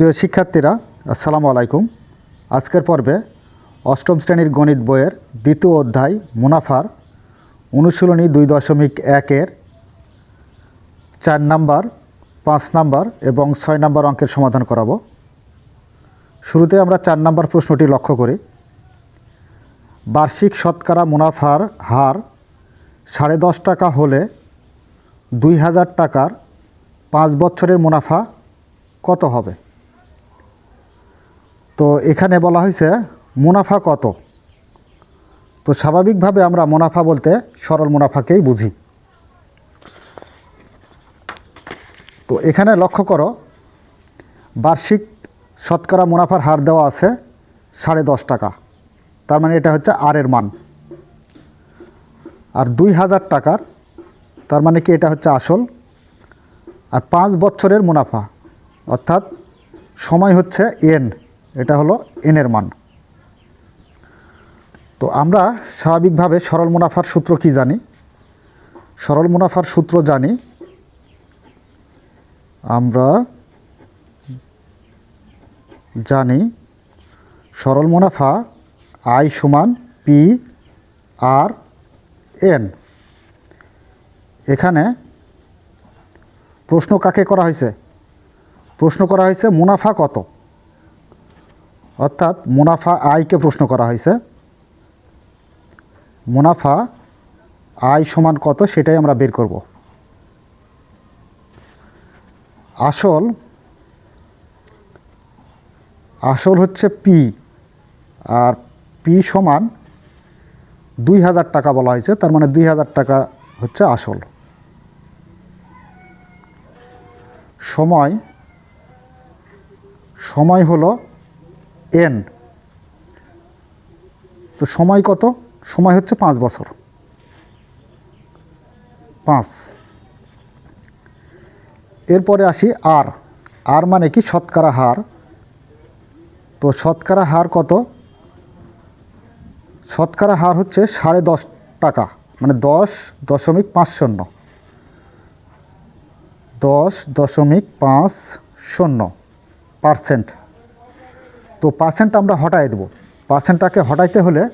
প্রিয় শিক্ষার্থীরা, আসসালামু আলাইকুম। আজকের পর্বে অষ্টম শ্রেণির গণিত বইয়ের দ্বিতীয় অধ্যায় মুনাফার অনুশীলনী দুই দশমিক একের চার নাম্বার, পাঁচ নাম্বার এবং ছয় নাম্বার অঙ্কের সমাধান করাবো। শুরুতে আমরা চার নাম্বার প্রশ্নটি লক্ষ্য করি। বার্ষিক শতকরা মুনাফার হার সাড়ে দশ টাকা হলে দুই হাজার টাকার পাঁচ বছরের মুনাফা কত হবে? তো এখানে বলা হয়েছে, মুনাফা কত? তো স্বাভাবিকভাবে আমরা মুনাফা বলতে সরল মুনাফাকেই বুঝি। তো এখানে লক্ষ্য করো, বার্ষিক শতকরা মুনাফার হার দেওয়া আছে সাড়ে দশ টাকা। তার মানে এটা হচ্ছে আর এর মান। আর দুই হাজার টাকার, তার মানে কি এটা হচ্ছে আসল। আর পাঁচ বছরের মুনাফা, অর্থাৎ সময় হচ্ছে এন। এটা হলো এনের মান। তো আমরা স্বাভাবিকভাবে সরল মুনাফার সূত্র কি জানি? সরল মুনাফার সূত্র জানি আমরা জানি সরল মুনাফা আই সমান পি আর এন এখানে প্রশ্ন কাকে করা হয়েছে? প্রশ্ন করা হয়েছে মুনাফা কত? অর্থাৎ মুনাফা আয়কে প্রশ্ন করা হয়েছে। মুনাফা আয় সমান কত সেটাই আমরা বের করব। আসল আসল হচ্ছে পি আর পি সমান দুই হাজার টাকা বলা হয়েছে, তার মানে দুই হাজার টাকা হচ্ছে আসল। সময় সময় হলো এন। তো সময় কত? সময় হচ্ছে পাঁচ বছর। পাঁচ। এরপরে আসি আর। আর মানে কি? শতকরা হার। তো শতকরা হার কত? শতকরা হার হচ্ছে সাড়ে দশ টাকা। মানে দশ দশমিক পাঁচ শূন্য। দশ দশমিক পাঁচ শূন্য পার্সেন্ট। পার্সেন্ট আমরা হটাই দেবো। পার্সেন্টটাকে হটাইতে হলে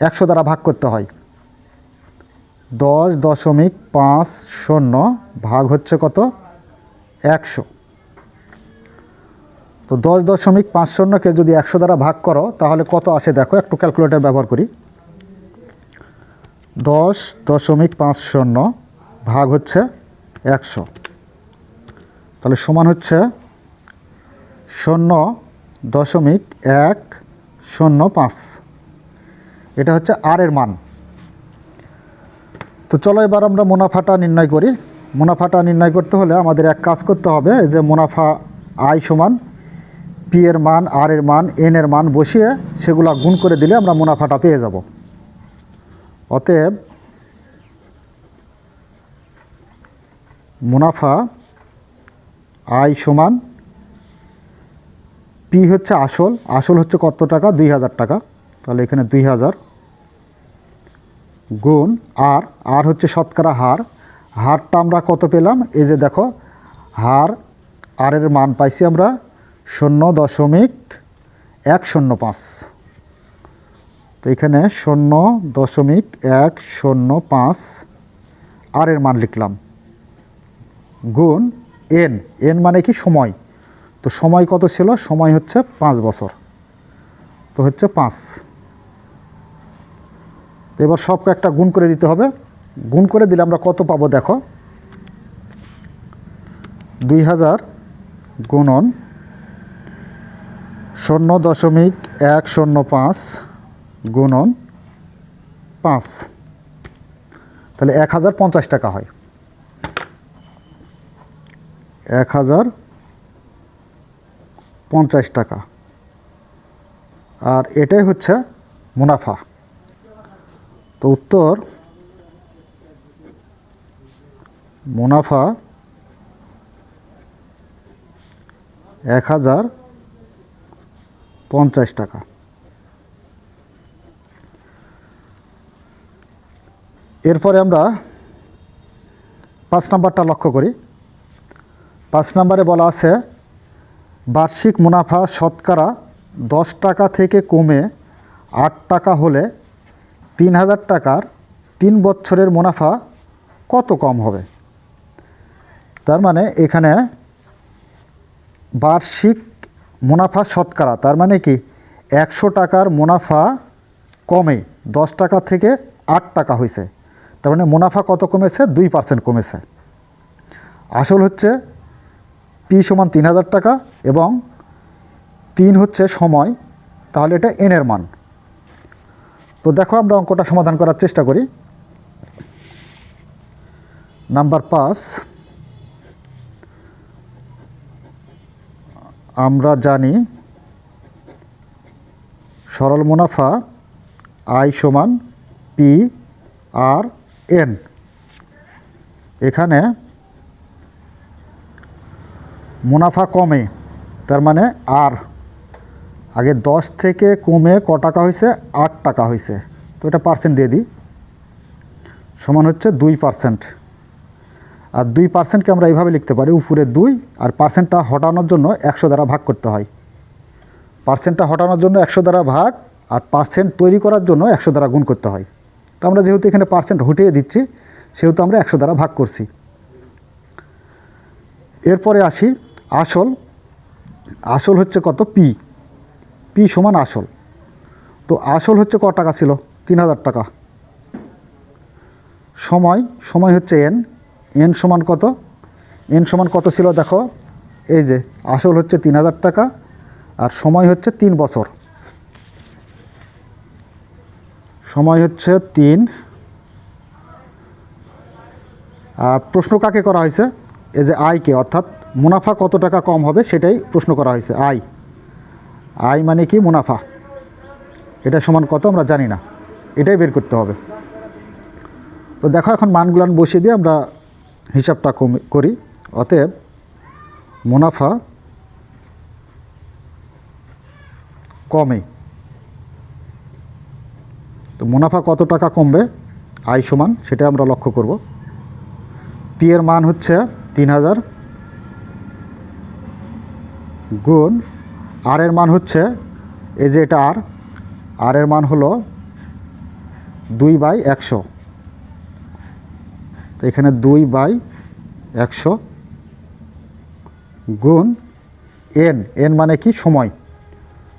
একশো দ্বারা ভাগ করতে হয়। দশ দশমিক পাঁচ শূন্য ভাগ হচ্ছে কত? একশো। তো দশ দশমিক পাঁচ শূন্যকে যদি একশো দ্বারা ভাগ করো, তাহলে কত আসে দেখো, একটু ক্যালকুলেটর ব্যবহার করি। দশ দশমিক পাঁচ শূন্য ভাগ হচ্ছে একশো। তাহলে সমান হচ্ছে শূন্য দশমিক এক শূন্য পাঁচ। এটা হচ্ছে আর এর মান। তো চলো এবার আমরা মুনাফাটা নির্ণয় করি। মুনাফাটা নির্ণয় করতে হলে আমাদের এক কাজ করতে হবে যে মুনাফা আই সমান পি এর মান আর এর মান এন এর মান বসিয়ে সেগুলা গুণ করে দিলে আমরা মুনাফাটা পেয়ে যাব। অতএব মুনাফা আই সমান পি হচ্ছে আসল আসল হচ্ছে কত টাকা? দুই হাজার টাকা। তাহলে এখানে দুই হাজার গুণ আর আর হচ্ছে শতকরা হার। হারটা আমরা কত পেলাম? এই যে দেখো, হার আর এর মান পাইছি আমরা শূন্য দশমিক এক শূন্য পাঁচ। তো এখানে শূন্য দশমিক এক শূন্য পাঁচ আর এর মান লিখলাম। গুণ এন এন মানে কি? সময়। তো সময় কত ছিল? সময় হচ্ছে পাঁচ বছর। তো হচ্ছে পাঁচ। এবার সব একটা গুণ করে দিতে হবে। গুণ করে দিলে আমরা কত পাবো দেখো? দুই হাজার গুণন শূন্য দশমিক এক শূন্য পাঁচ গুণন পাঁচ। তাহলে এক হাজার পঞ্চাশ টাকা হয়। এক হাজার পঞ্চাশ টাকা। আর এটাই হচ্ছে মুনাফা। তো উত্তর, মুনাফা এক হাজার পঞ্চাশ টাকা। এরপরে আমরা পাঁচ নাম্বারটা লক্ষ্য করি। পাঁচ নাম্বারে বলা আছে বার্ষিক মুনাফা শতকরা দশ টাকা থেকে কমে আট টাকা হলে তিন হাজার টাকার তিন বছরের মুনাফা কত কম হবে? তার মানে এখানে বার্ষিক মুনাফা শতকরা, তার মানে কি একশো টাকার মুনাফা কমে দশ টাকা থেকে আট টাকা হয়েছে। তার মানে মুনাফা কত কমেছে? দুই পার্সেন্ট কমেছে। আসল হচ্ছে পি সমান তিন হাজার টাকা এবং তিন হচ্ছে সময়, তাহলে এটা এনের মান। তো দেখো আমরা অঙ্কটা সমাধান করার চেষ্টা করি। নাম্বার পাঁচ। আমরা জানি সরল মুনাফা আই সমান পি আর এন। এখানে মুনাফা কমে, তার মানে আর। আগে দশ থেকে কমে ক টাকা হয়েছে আট টাকা হয়েছে তো এটা পার্সেন্ট দিয়ে দিই। সমান হচ্ছে দুই পার্সেন্ট আর দুই পার্সেন্টকে আমরা এইভাবে লিখতে পারি, উপরে দুই আর পার্সেন্টটা হটানোর জন্য একশো দ্বারা ভাগ করতে হয়। পার্সেন্টটা হটানোর জন্য একশো দ্বারা ভাগ আর পার্সেন্ট তৈরি করার জন্য একশো দ্বারা গুণ করতে হয়। তো আমরা যেহেতু এখানে পার্সেন্ট হটিয়ে দিচ্ছি, সেহেতু আমরা একশো দ্বারা ভাগ করছি। এরপরে আসি আসল আসল হচ্ছে কত? পি। পি সমান আসল। তো আসল হচ্ছে ক টাকা ছিল? তিন হাজার টাকা। সময় সময় হচ্ছে এন এন সমান কত? এন সমান কত ছিল দেখো? এই যে, আসল হচ্ছে তিন হাজার টাকা আর সময় হচ্ছে তিন বছর। সময় হচ্ছে তিন। আর প্রশ্ন কাকে করা হয়েছে? এই যে আয়কে অর্থাৎ মুনাফা কত টাকা কম হবে সেটাই প্রশ্ন করা হয়েছে। আয়। আয় মানে কি? মুনাফা। এটা সমান কত আমরা জানি না। এটাই বের করতে হবে। তো দেখো, এখন মানগুলান বসিয়ে দিয়ে আমরা হিসাবটা করি। অতএব মুনাফা কমে। তো মুনাফা কত টাকা কমবে? আয় সমান, সেটা আমরা লক্ষ্য করব। পি এর মান হচ্ছে তিন হাজার গুণ আর এর মান হচ্ছে, এই যে এটা আর আর এর মান হলো দুই বাই একশো। তো এখানে দুই বাই একশো গুণ এন এন মানে কি? সময়।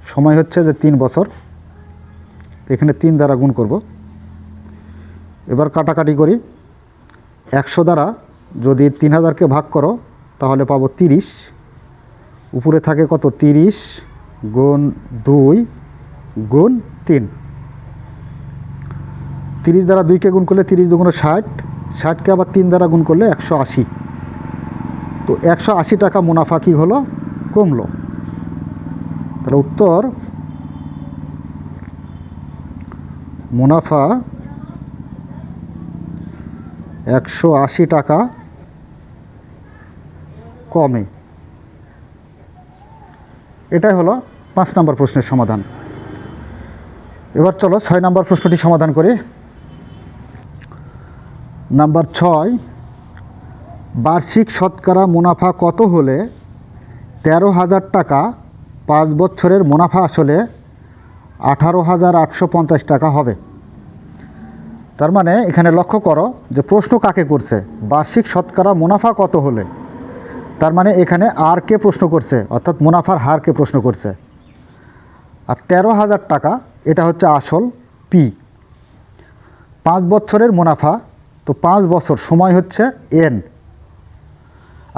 সময় হচ্ছে যে তিন বছর। এখানে তিন দ্বারা গুণ করব। এবার কাটাকাটি করি। একশো দ্বারা যদি তিন হাজারকে ভাগ করো, তাহলে পাবো তিরিশ। উপরে থাকে কত? তিরিশ গুণ দুই গুণ তিন। তিরিশ দ্বারা দুইকে গুণ করলে তিরিশ দুগুণ ষাট। ষাটকে আবার তিন দ্বারা গুণ করলে একশো আশি। তো একশো আশি টাকা মুনাফা কী হলো? কমলো। তাহলে উত্তর, মুনাফা একশো আশি টাকা কমে। এটাই হলো পাঁচ নম্বর প্রশ্নের সমাধান। এবার চলো ছয় নম্বর প্রশ্নটি সমাধান করি। নাম্বার ছয়, বার্ষিক শতকরা মুনাফা কত হলে তেরো হাজার টাকা পাঁচ বছরের মুনাফা আসলে আঠারো হাজার আটশো পঞ্চাশ টাকা হবে? তার মানে এখানে লক্ষ্য করো যে প্রশ্ন কাকে করছে? বার্ষিক শতকরা মুনাফা কত হলে? তার মানে এখানে আর কে প্রশ্ন করছে? অর্থাৎ মুনাফার হারকে প্রশ্ন করছে? আর তেরো হাজার টাকা, এটা হচ্ছে আসল পি পাঁচ বছরের মুনাফা, তো পাঁচ বছর, সময় হচ্ছে এন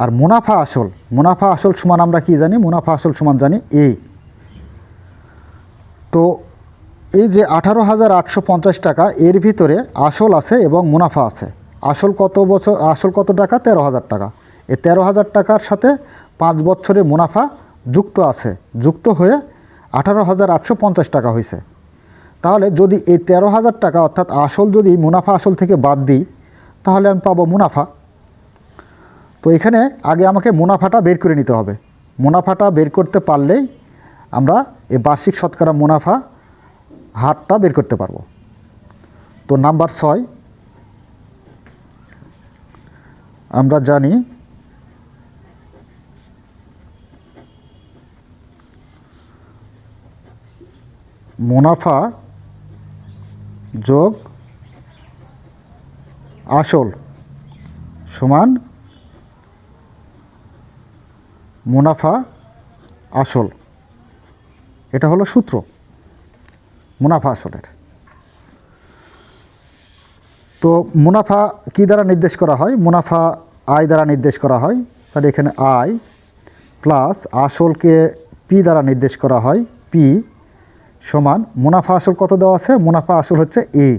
আর মুনাফা আসল মুনাফা আসল সমান আমরা কি জানি? মুনাফা আসল সমান জানি এ তো এই যে আঠারো হাজার আটশো পঞ্চাশ টাকা, এর ভিতরে আসল আছে এবং মুনাফা আছে। আসল কত বছর, আসল কত টাকা? তেরো হাজার টাকা। এই তেরো হাজার টাকার সাথে পাঁচ বছরের মুনাফা যুক্ত আছে, যুক্ত হয়ে আঠারো হাজার আটশো পঞ্চাশ টাকা হয়েছে তাহলে যদি এই তেরো হাজার টাকা অর্থাৎ আসল যদি মুনাফা আসল থেকে বাদ দিই, তাহলে আমি পাবো মুনাফা। তো এখানে আগে আমাকে মুনাফাটা বের করে নিতে হবে। মুনাফাটা বের করতে পারলেই আমরা এই বার্ষিক শতকরা মুনাফা হারটা বের করতে পারব। তো নাম্বার ছয়, আমরা জানি মুনাফা যোগ আসল সমান মুনাফা আসল। এটা হলো সূত্র, মুনাফা আসলের। তো মুনাফা কি দ্বারা নির্দেশ করা হয়? মুনাফা আয় দ্বারা নির্দেশ করা হয়। তাহলে এখানে আয় প্লাস আসলকে পি দ্বারা নির্দেশ করা হয়, পি সমান, মুনাফা আসল কত দেওয়া আছে? মুনাফা আসল হচ্ছে এ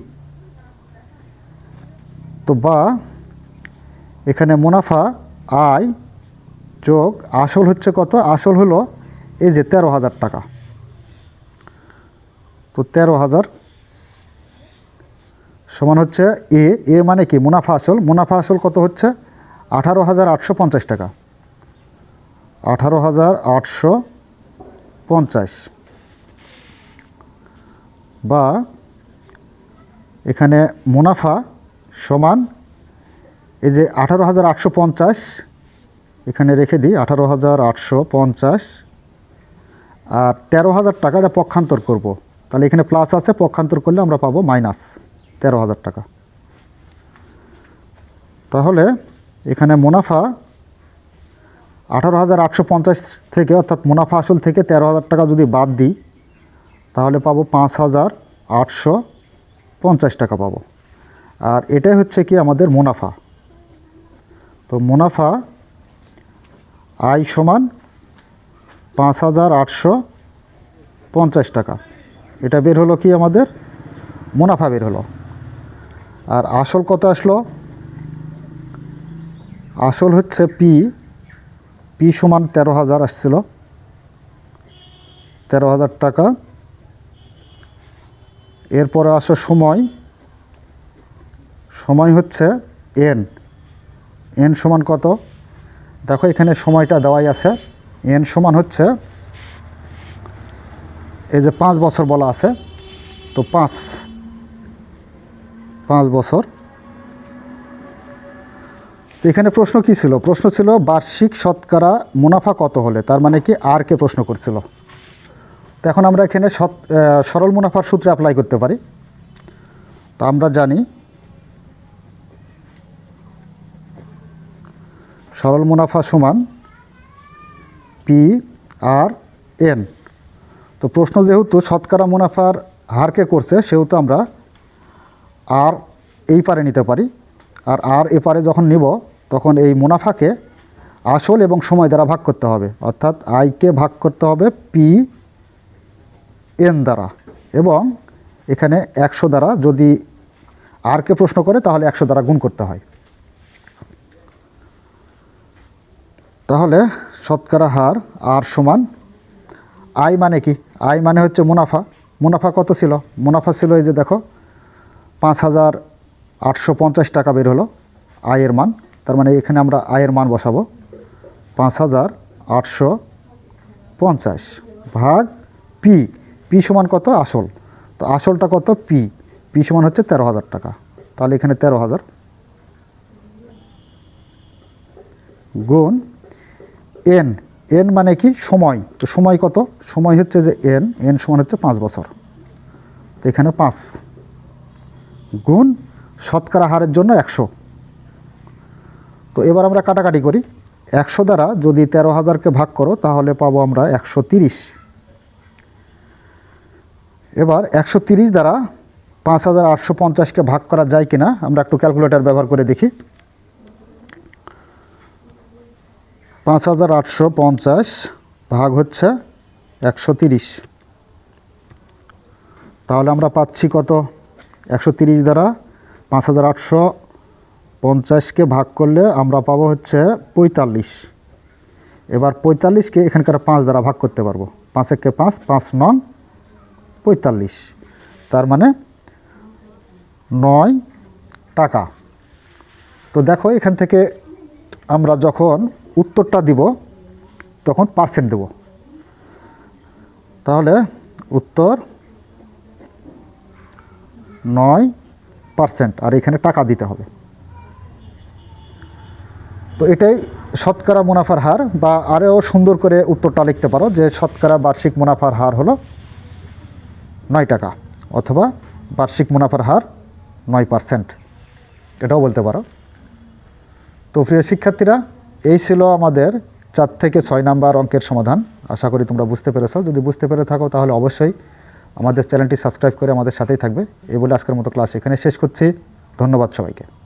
তো বা, এখানে মুনাফা আয় যোগ আসল হচ্ছে কত? আসল হলো এই যে তেরো হাজার টাকা। তো তেরো হাজার সমান হচ্ছে এ এ মানে কি? মুনাফা আসল। মুনাফা আসল কত হচ্ছে? আঠারো হাজার আটশো পঞ্চাশ টাকা। আঠারো হাজার আটশো পঞ্চাশ। বা এখানে মুনাফা সমান এই যে আঠারো হাজার আটশো পঞ্চাশ, এখানে রেখে দিই, আঠারো হাজার আটশো পঞ্চাশ। আর তেরো হাজার টাকাটা পক্ষান্তর করব। তাহলে এখানে প্লাস আছে, পক্ষান্তর করলে আমরা পাবো মাইনাস তেরো হাজার টাকা। তাহলে এখানে মুনাফা আঠারো হাজার আটশো পঞ্চাশ থেকে, অর্থাৎ মুনাফা আসল থেকে তেরো হাজার টাকা যদি বাদ দিই তাহলে পাবো পাঁচ হাজার আটশো পঞ্চাশ টাকা পাবো। আর এটাই হচ্ছে কি আমাদের মুনাফা। তো মুনাফা আয় সমান পাঁচ হাজার আটশো পঞ্চাশ টাকা। এটা বের হলো কি আমাদের? মুনাফা বের হলো। আর আসল কত আসলো? আসল হচ্ছে পি পি সমান তেরো হাজার আসছিল। তেরো হাজার টাকা এরপরে আসো সময়। সময় হচ্ছে এন এন সমান কত? দেখো এখানে সময়টা দেওয়াই আছে। এন সমান হচ্ছে, এই যে পাঁচ বছর বলা আছে, তো পাঁচ পাঁচ বছর। তো এখানে প্রশ্ন কি ছিল? প্রশ্ন ছিল বার্ষিক শতকরা মুনাফা কত হলে? তার মানে কি আর কে প্রশ্ন করছিল। এখন আমরা এখানে আহ, সরল মুনাফার সূত্রে অ্যাপ্লাই করতে পারি। তো আমরা জানি সরল মুনাফা সমান পি আর এন তো প্রশ্ন যেহেতু শতকরা মুনাফার হারকে করছে সেহেতু আমরা আর এই পারে নিতে পারি। আর আর এ পারে যখন নিব তখন এই মুনাফাকে আসল এবং সময় দ্বারা ভাগ করতে হবে। অর্থাৎ আইকে ভাগ করতে হবে পি এন দ্বারা। এবং এখানে একশো দ্বারা যদি আরকে প্রশ্ন করে, তাহলে একশো দ্বারা গুণ করতে হয়। তাহলে শতকরা হার আর সমান আয় মানে কি? আয় মানে হচ্ছে মুনাফা। মুনাফা কত ছিল? মুনাফা ছিল এই যে দেখো, পাঁচ হাজার আটশো পঞ্চাশ টাকা বের হলো আয়ের মান। তার মানে এখানে আমরা আয়ের মান বসাবো। পাঁচ হাজার আটশো পঞ্চাশ ভাগ পি। পি সমান কত? আসল। তো আসলটা কত? পি। পি সমান হচ্ছে তেরো হাজার টাকা। তাহলে এখানে তেরো হাজার গুণ এন। এন মানে কি? সময়। তো সময় কত? সময় হচ্ছে যে এন। এন সমান হচ্ছে পাঁচ বছর। তো এখানে পাঁচ গুণ শতকরা হারের জন্য একশো। তো এবার আমরা কাটাকাটি করি। একশো দ্বারা যদি তেরো হাজারকে ভাগ করো, তাহলে পাবো আমরা একশো তিরিশ। এবার একশো দ্বারা পাঁচ হাজার আটশো পঞ্চাশকে ভাগ করা যায় কিনা, আমরা একটু ক্যালকুলেটর ব্যবহার করে দেখি। পাঁচ হাজার আটশো পঞ্চাশ ভাগ হচ্ছে একশো তিরিশ। তাহলে আমরা পাচ্ছি কত? একশো তিরিশ দ্বারা পাঁচ হাজার আটশো পঞ্চাশকে ভাগ করলে আমরা পাবো হচ্ছে পঁয়তাল্লিশ। এবার পঁয়তাল্লিশকে এখানকার পাঁচ দ্বারা ভাগ করতে পারব। পাঁচ একে পাঁচ পাঁচ নং পঁয়তাল্লিশ। তার মানে নয় টাকা। তো দেখো, এখান থেকে আমরা যখন উত্তরটা দিব, তখন পার্সেন্ট দেব। তাহলে উত্তর নয় পার্সেন্ট আর এখানে টাকা দিতে হবে। তো এটাই শতকরা মুনাফার হার, বা আরও সুন্দর করে উত্তরটা লিখতে পারো যে শতকরা বার্ষিক মুনাফার হার হলো নয় টাকা অথবা বার্ষিক মুনাফার হার নয় পার্সেন্ট। এটাও বলতে পারো। তো প্রিয় শিক্ষার্থীরা, এই ছিল আমাদের চার থেকে ছয় নাম্বার অঙ্কের সমাধান। আশা করি তোমরা বুঝতে পেরেছ। যদি বুঝতে পেরে থাকো, তাহলে অবশ্যই আমাদের চ্যানেলটি সাবস্ক্রাইব করে আমাদের সাথেই থাকবে। এই বলে আজকের মতো ক্লাস এখানে শেষ করছি। ধন্যবাদ সবাইকে।